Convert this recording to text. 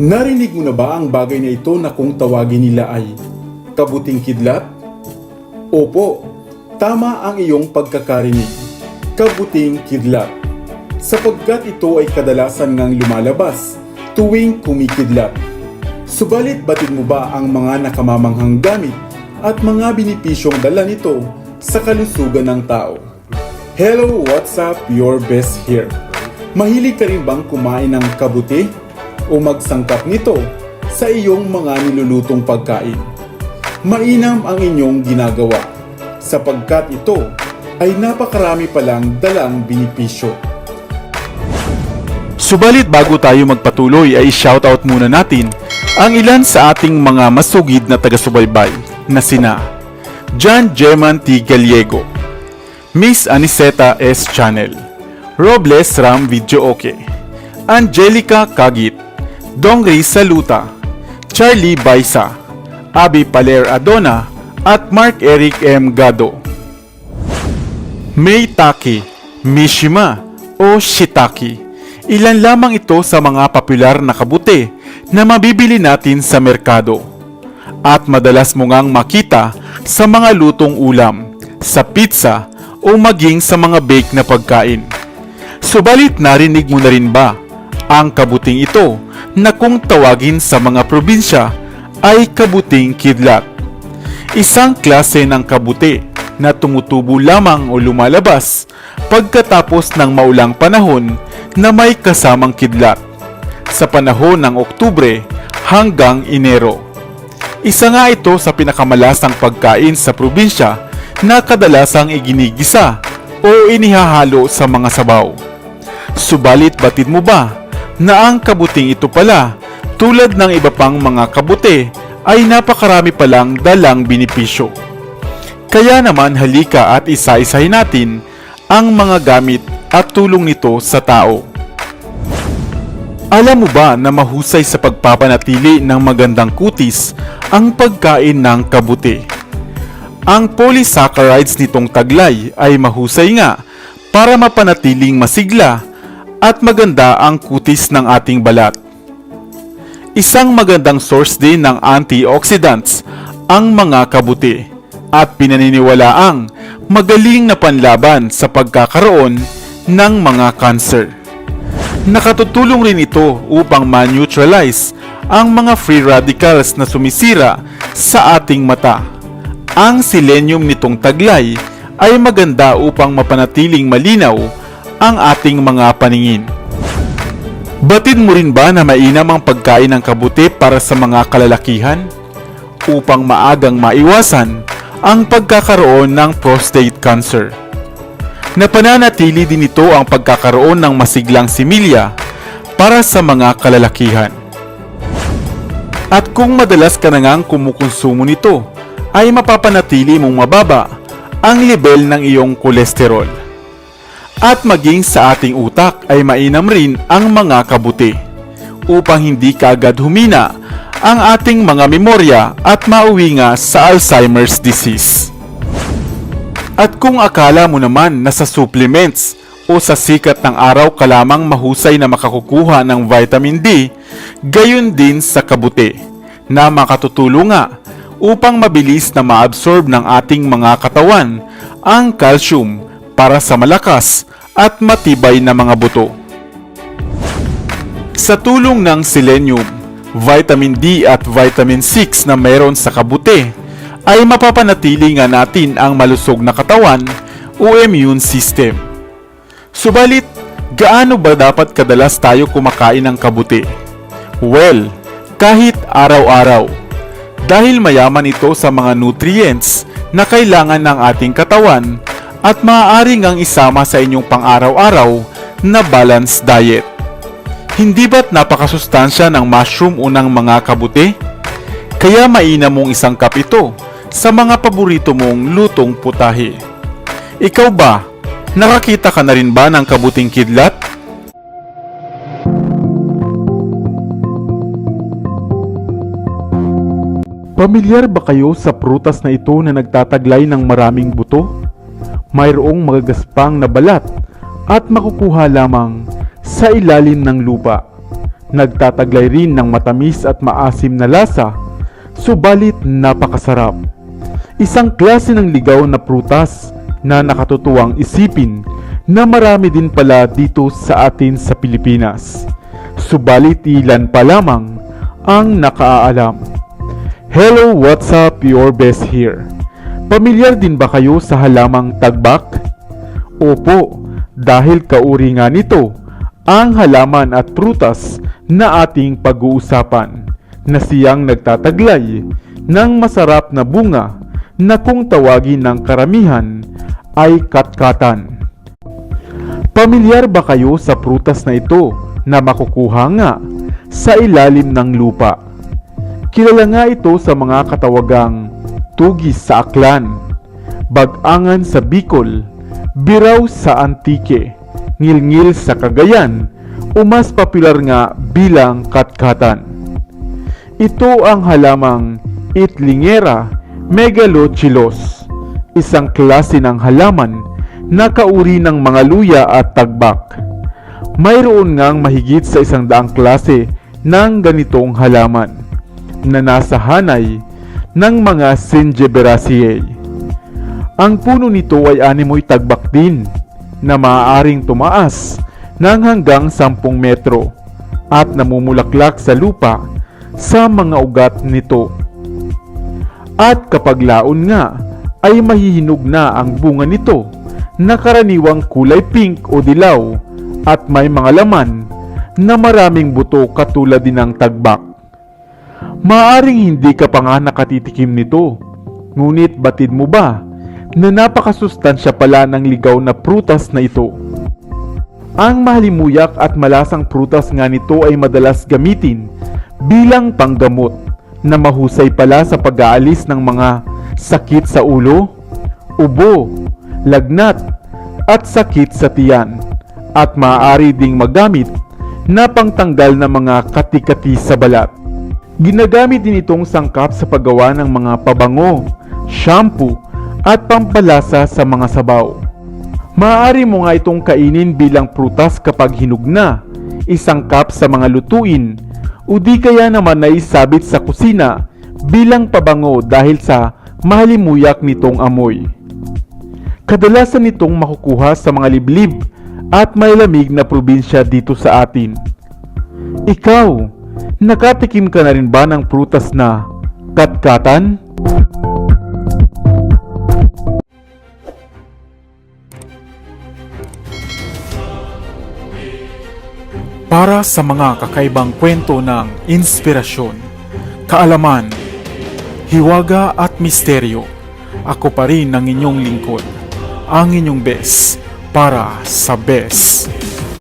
Narinig mo na ba ang bagay na ito na kung tawagin nila ay kabuting kidlat? Opo, tama ang iyong pagkakarinig. Kabuting kidlat. Sapagkat ito ay kadalasan ngang lumalabas tuwing kumikidlat. Subalit batid mo ba ang mga nakamamanghang gamit at mga binipisyong dala nito sa kalusugan ng tao? Hello, what's up? Your best here. Mahilig ka rin bang kumain ng kabuti o magsangkap nito sa iyong mga nilulutong pagkain? Mainam ang inyong ginagawa sapagkat ito ay napakarami palang dalang binipisyo. Subalit bago tayo magpatuloy ay shoutout muna natin ang ilan sa ating mga masugid na taga-subaybay na sina John German T. Gallego, Miss Aniseta S. Channel, Robles Ram Video Okay, Angelica Kagit, Dongri Saluta, Charlie Baisa, Abi Paler Adona, at Mark Eric M. Gado. May Taki, Mishima o Shitaki. Ilan lamang ito sa mga popular na kabuti na mabibili natin sa merkado. At madalas mo ngang makita sa mga lutong ulam, sa pizza o maging sa mga bake na pagkain. Subalit narinig mo na rin ba ang kabuting ito na kung tawagin sa mga probinsya ay kabuting kidlat? Isang klase ng kabuti na tumutubo lamang o lumalabas pagkatapos ng maulang panahon na may kasamang kidlat sa panahon ng Oktubre hanggang Enero. Isa nga ito sa pinakamalasang pagkain sa probinsya na kadalasang iginigisa o inihahalo sa mga sabaw. Subalit batid mo ba na ang kabuting ito pala tulad ng iba pang mga kabute ay napakarami palang dalang binipisyo. Kaya naman halika at isa-isahin natin ang mga gamit at tulong nito sa tao. Alam mo ba na mahusay sa pagpapanatili ng magandang kutis ang pagkain ng kabuti? Ang polysaccharides nitong taglay ay mahusay nga para mapanatiling masigla at maganda ang kutis ng ating balat. Isang magandang source din ng antioxidants ang mga kabuti at pinaniniwalaang magaling na panlaban sa pagkakaroon ng mga cancer. Nakatutulong rin ito upang ma-neutralize ang mga free radicals na sumisira sa ating mata. Ang selenium nitong taglay ay maganda upang mapanatiling malinaw ang ating mga paningin. Batid mo rin ba na mainam ang pagkain ng kabuti para sa mga kalalakihan? Upang maagang maiwasan ang pagkakaroon ng prostate cancer. Napananatili din ito ang pagkakaroon ng masiglang similya para sa mga kalalakihan. At kung madalas ka na ngang kumukonsumo nito, ay mapapanatili mong mababa ang level ng iyong kolesterol. At maging sa ating utak ay mainam rin ang mga kabuti upang hindi kaagad humina ang ating mga memorya at mauwi nga sa Alzheimer's disease. At kung akala mo naman na sa supplements o sa sikat ng araw ka lamang mahusay na makakukuha ng vitamin D, gayon din sa kabuti na makatutulong upang mabilis na maabsorb ng ating mga katawan ang calcium para sa malakas at matibay na mga buto. Sa tulong ng selenium, vitamin D at vitamin 6 na meron sa kabuti, ay mapapanatili nga natin ang malusog na katawan o immune system. Subalit, gaano ba dapat kadalas tayo kumakain ng kabuti? Well, kahit araw-araw. Dahil mayaman ito sa mga nutrients na kailangan ng ating katawan at maaari ngang isama sa inyong pang-araw-araw na balanced diet. Hindi ba't napakasustansya ng mushroom o ng mga kabuti? Kaya mainam mong isang kap ito sa mga paborito mong lutong putahe. Ikaw ba? Nakakita ka na rin ba ng kabuting kidlat? Pamilyar ba kayo sa prutas na ito na nagtataglay ng maraming buto? Mayroong magagaspang na balat at makukuha lamang sa ilalim ng lupa. nagtataglay rin ng matamis at maasim na lasa, subalit napakasarap. Isang klase ng ligaw na prutas na nakatutuwang isipin na marami din pala dito sa atin sa Pilipinas. Subalit ilan pa lamang ang nakaalam. Hello, what's up? Your best here. Pamilyar din ba kayo sa halamang tagbak? Opo, dahil kauri nga nito ang halaman at prutas na ating pag-uusapan na siyang nagtataglay ng masarap na bunga na kung tawagin ng karamihan ay katkatan. Pamilyar ba kayo sa prutas na ito na makukuha nga sa ilalim ng lupa? Kilala nga ito sa mga katawagang tugis sa aklan, bagangan sa Bicol, biraw sa Antique, ngilngil sa Cagayan, o mas popular nga bilang katkatan. Ito ang halamang Itlingera megalochilos, isang klase ng halaman na kauri ng mga luya at tagbak. Mayroon ngang mahigit sa isang daang klase ng ganitong halaman na nasa hanay ng mga Zingiberaceae. Ang puno nito ay animoy tagbak din na maaaring tumaas ng hanggang 10 metro at namumulaklak sa lupa sa mga ugat nito. At kapag laon nga ay mahihinog na ang bunga nito na karaniwang kulay pink o dilaw at may mga laman na maraming buto katulad din ng tagbak. Maaring hindi ka pa nga nakatitikim nito. Ngunit batid mo ba na napakasustansya pala ng ligaw na prutas na ito? Ang mahalimuyak at malasang prutas nga nito ay madalas gamitin bilang panggamot na mahusay pala sa pag-aalis ng mga sakit sa ulo, ubo, lagnat, at sakit sa tiyan at maaari ding magamit na pangtanggal ng mga katikati sa balat. Ginagamit din itong sangkap sa paggawa ng mga pabango, shampoo, at pampalasa sa mga sabaw. Maaari mo nga itong kainin bilang prutas kapag hinug na, isangkap sa mga lutuin, o di kaya naman ay sabit sa kusina bilang pabango dahil sa mahalimuyak nitong amoy. Kadalasan nitong makukuha sa mga liblib at malamig na probinsya dito sa atin. Ikaw, nakatikim ka na rin ba ng prutas na katkatan? Para sa mga kakaibang kwento ng inspirasyon, kaalaman, hiwaga at misteryo, ako pa rin ang inyong lingkod, ang inyong best para sa best.